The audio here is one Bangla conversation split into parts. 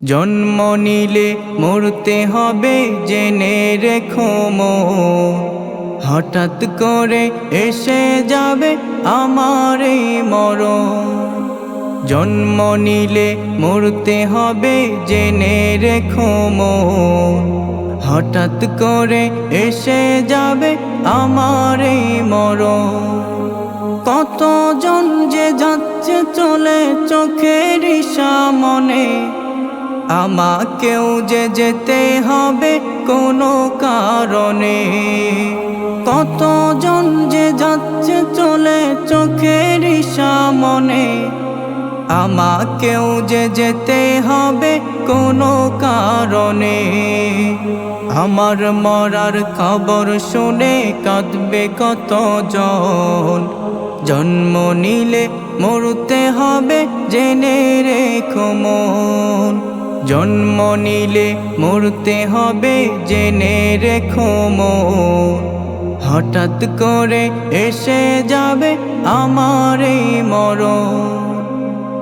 জন্ম নিলে মরতে হবে, জেনে রেখো। হঠাৎ করে এসে যাবে আমার এই মরণ জন্ম নিলে মরতে হবে, জেনে রেখো। হঠাৎ করে এসে যাবে আমার এই মরণ কতজন যে যাচ্ছে চলে চোখের সামনে আমাকেও যে যেতে হবে কোনো কারণে। কতজন যে যাচ্ছে চলে চোখের সামনে, আমাকেও যে যেতে হবে কোনো কারণে। আমার মরার খবর শুনে কাঁদবে কতজন। জন্ম নিলে মরতে হবে, জেনে রেখো মন। জন্ম নিলে মরতে হবে, জেনে রেখো মন। হঠাৎ করে এসে যাবে আমার এই মরণ।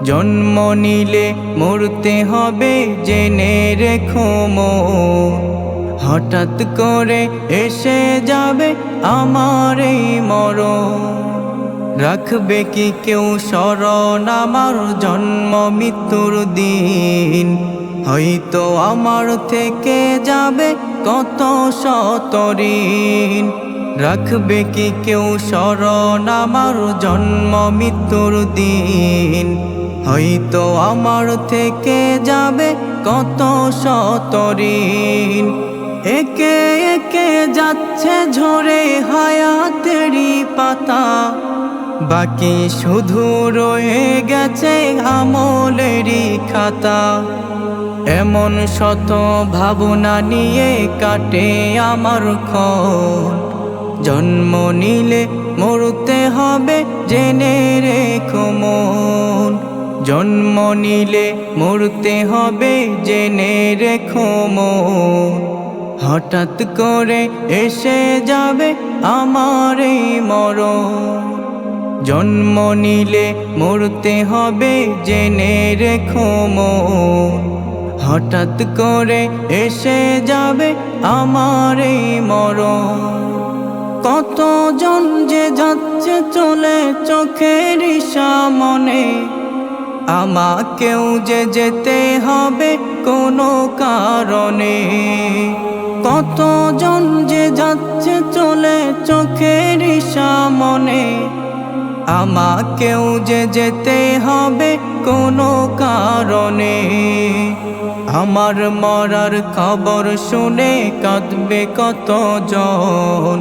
জন্ম নিলে মরতে হবে, জেনে রেখো হঠাৎ করে এসে যাবে আমার এই রাখবে কি কেউ স্মরণ? আমার জন্ম মৃত্যুর দিন। হয়তো আমার থেকে যাবে কত শতরিন রাখবে কি কেউ স্মরণ? আমার জন্ম মৃত্যুর দিন। হয়তো আমার থেকে যাবে কত শতরিন একে একে যাচ্ছে ঝরে হায়াতেরই পাতা। বাকি শুধু রয়ে গেছে আমলেরই খাতা। এমন শত ভাবনা নিয়ে কাটে আমার ক্ষণ। জন্ম নিলে মরতে হবে, জেনে রেখো মন। জন্ম নিলে মরতে হবে, জেনে রেখো মন। হঠাৎ করে এসে যাবে আমার মরণ। জন্ম নিলে মরতে হবে, জেনে রেখো মন। হঠাৎ করে এসে যাবে আমার এই মরণ। কতজন যে যাচ্ছে চলে চোখের সামনে আমাকেও যে যেতে হবে কোনো কারণে। কতজন যে যাচ্ছে চলে চোখের সামনে আমাকেও যে যেতে হবে কোনো কারণে। আমার মরার খবর শুনে কাঁদবে কত জন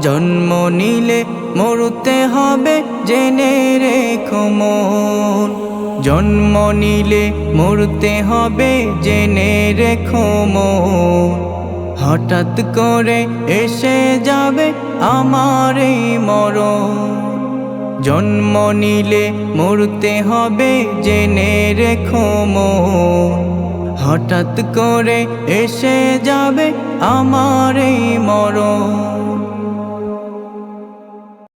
জন্ম নিলে মরতে হবে, জেনে রেখো মন। জন্ম নিলে মরতে হবে, জেনে রেখো মন। হঠাৎ করে এসে যাবে আমার এই মরণ। জন্ম নিলে মরতে হবে, জেনে রেখো মন। হঠাৎ করে এসে যাবে আমার এই মরণ।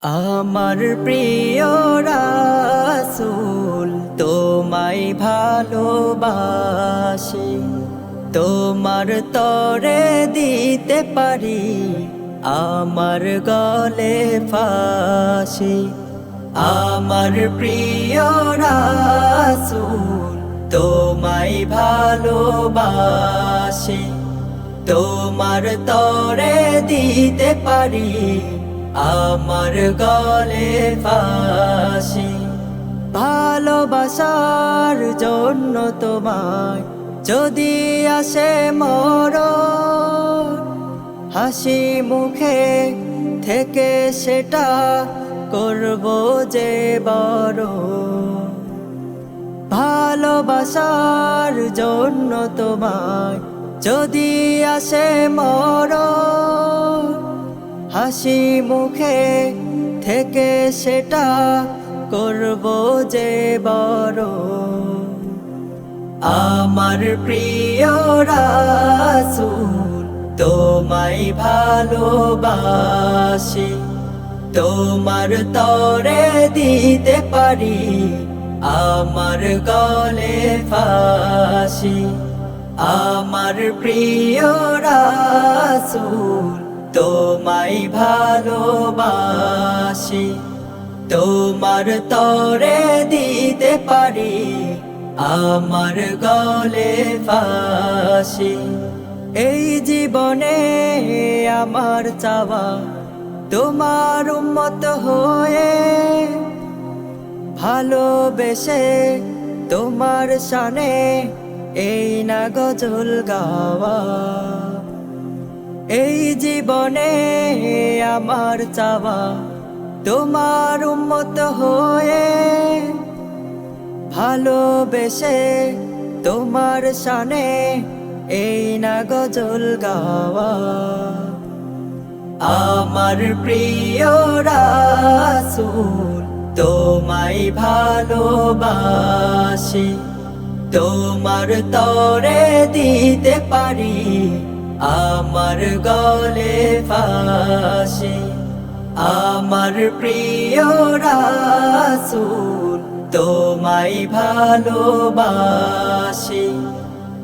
আমার প্রিয় রাসূল, তোমায় ভালোবাসি। তোমার তরে দিতে পারি, আমার গলে ফাঁসি। আমার প্রিয় রাসূল, তোমায় ভালোবাসি। তোমার তরে দিতে পারি, আমার গলে ফাঁসি। ভালোবাসার জন্য তোমায় যদি আসে মর হাসি মুখে থেকে সেটা করব যে বড় ভালোবাসার জন্য তোমায় যদি আসে মর। হাসি মুখে থেকে সেটা করব যে বড়। আমার প্রিয় রাসূল, তোমায় ভালোবাসি। তোমার তরে দিতে পারি আমার গলে ফাঁসি। আমার প্রিয় রাসূল, তোমায় ভালোবাসি। তোমার তরে দিতে পারি আমার গলে ফাঁসি। এই জীবনে আমার চাওয়া তোমার উম্মত হয়ে ভালোবেসে তোমার শানে এই না গজল গাওয়া। এই জীবনে আমার চাওয়া তোমার উম্মত হয়ে ভালোবেসে তোমার শানে এই না গজল গাওয়া। আমার প্রিয় রাসূল, তোমায় ভালোবাসি। তোমার তরে দিতে পারি, আমার গলে ফাঁসি। আমার প্রিয় রাসূল, তোমায় ভালোবাসি।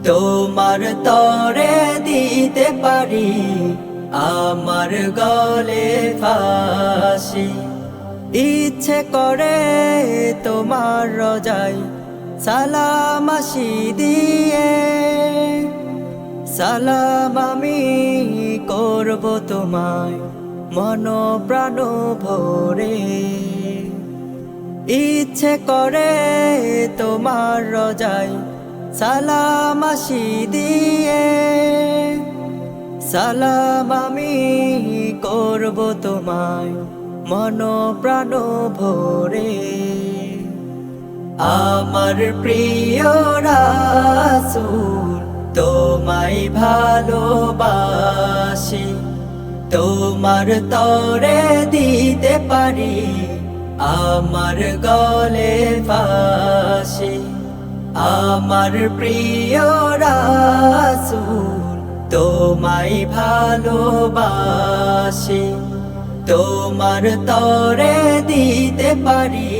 তোমার তরে দিতে পারি আমার গলে ফাঁসি। ইচ্ছে করে তোমার রজাই সালাম আসি দিয়ে। সালাম আমি করব তোমায় মন প্রাণ ভরে। ইচ্ছে করে তোমার রজাই সালাম আসি দিয়ে। সালাম আমি করব তোমায় মন প্রাণ ভরে। আমার প্রিয় রাসূল, তোমায় ভালোবাসি। তোমার তরে দিতে পারি, আমার গলে ফাঁসি। আমার প্রিয় রাসূল তোমায় ভালোবাসি, তোমার তরে দিতে পারি,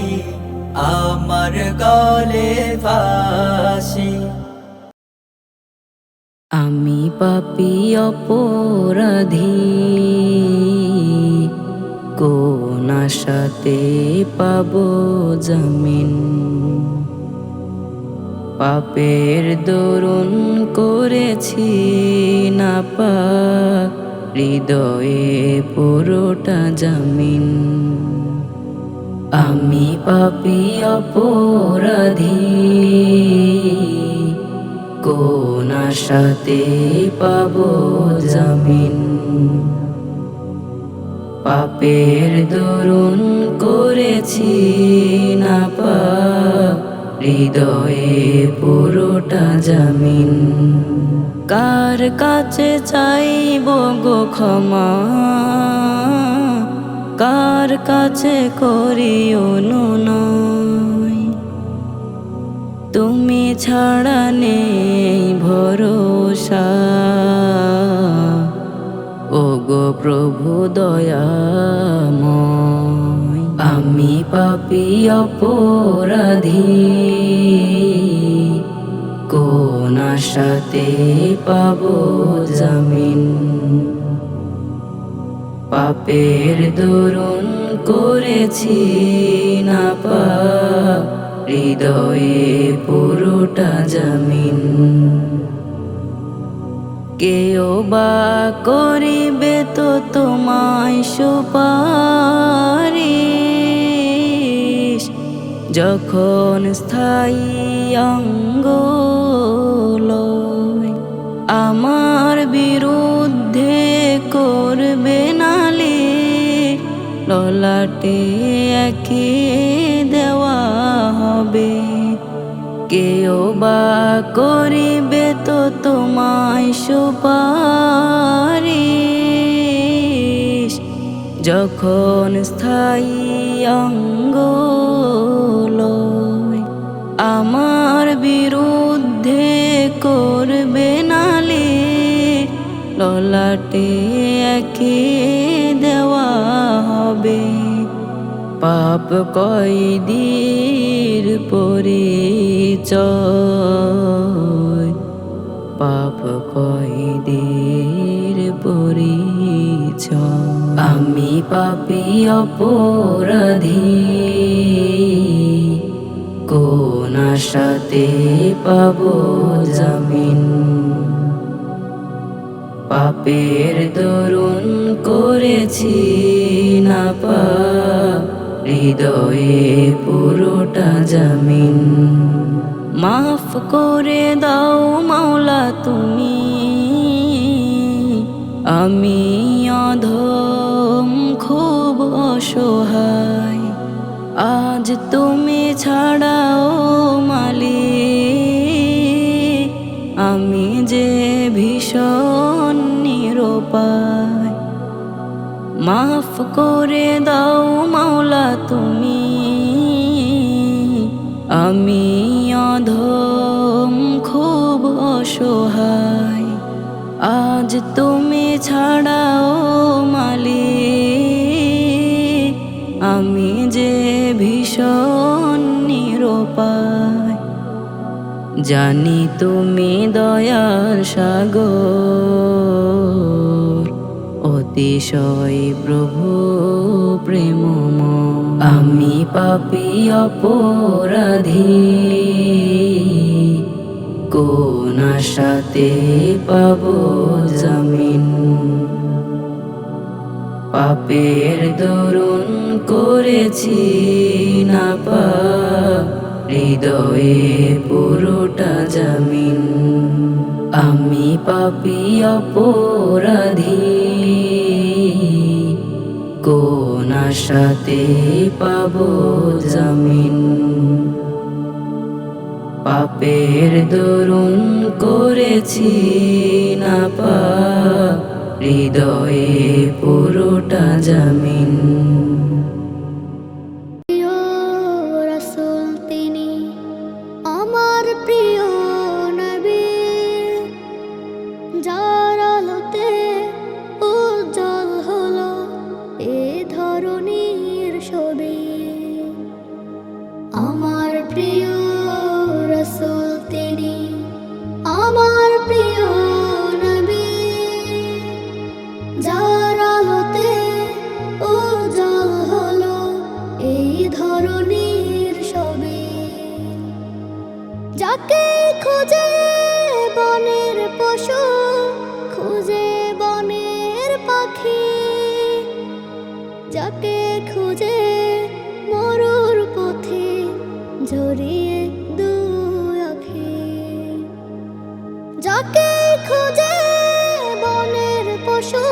আমার গলে ফাঁসি আমি পাপি অপরাধী, কোন আশাতে পাব জামিন? পাপের দরুন করেছি না পা, হৃদয়ে পুরোটা জামিন। আমি পাপি অপরাধী, কোন আশাতে পাব জামিন? পাপের দরুন করেছি না পা হৃদয়ে পুরোটা জামিন। কার কাছে চাইব গো ক্ষমা? কার কাছে করি অনুনয় তুমি ছাড়া নেই ভরসা। ও গো প্রভু দয়াময়। আমি পাপি অপরাধী। কোন আশাতে পাব জামিন? পাপের দরুন করেছি না পা হৃদয়ে পুরোটা জামিন। কেউ বা করিবে তো তোমায় সুপারিশ। যখন স্থায়ী অঙ্গ আমার বিরুদ্ধে করবে নালি ললাটে একে দেওয়া হবে। কেউ বা করিবে তো তোমায় সুপারিশ। যখন স্থায়ী অঙ্গ আমার বিরুদ্ধে করবে নালি ললাটে একে পাপ কয়দির পরিচয়? পাপ কয়দের পরিচয়? আমি পাপি অপরাধী। কোন আশাতে পাব জামিন? পাপের দরুন করেছি না পা হৃদয়ে পুরোটা জামিন। মাফ করে দাও মাওলা তুমি। আমি অধম, খুব অসহায়। আজ তুমি ছাড়াও মাফ করে দাও মাওলা তুমি। আমি অধম, খুব অসহায়। আজ তুমি ছাড়াও মালিক। আমি যে ভীষণ নিরুপায়। জানি তুমি দয়ার সাগর। অতিশয় প্রভু প্রেমম। আমি পাপি অপরাধী। কোন আশাতে পাব জামিন? পাপের দরুন করেছি না পা, হৃদয়ে পুরোটা জামিন। আমি পাপি অপরাধী। কোন পাব জামিন। পাপের দরুন করেছি না পা হৃদয়ে পুরোটা জামিন। যাকে খুঁজে মরুর পথে ঝরিয়ে দু যাকে খুঁজে বনের পশু,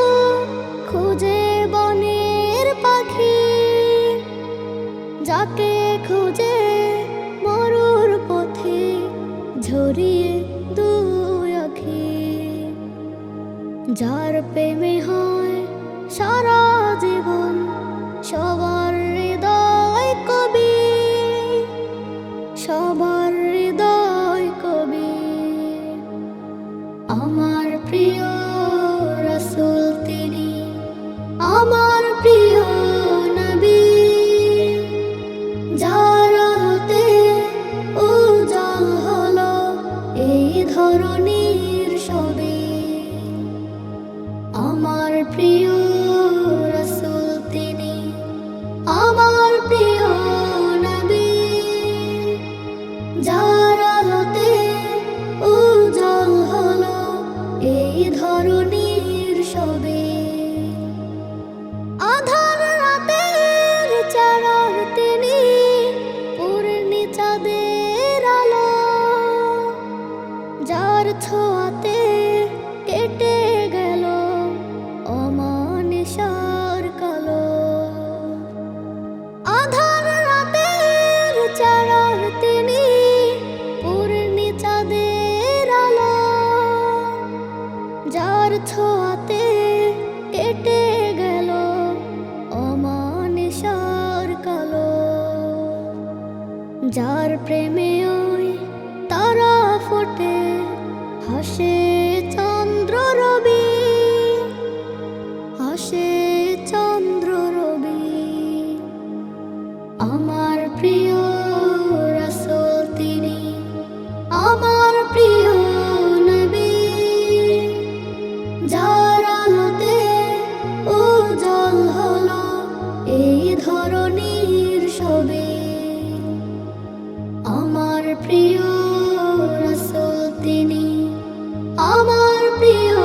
খুঁজে বনের পাখি। যাকে খুঁজে মরুর পথে ঝরিয়ে দুই আখি। যার প্রেমে হয় সারা সবার হৃদয় কবি, সবার হৃদয় কবি। আমার প্রিয় রাসূল তিনি, আমার প্রিয় নবী। যার উজ্জ্বল হলো এই ধরনের ছবি। আমার প্রিয় you.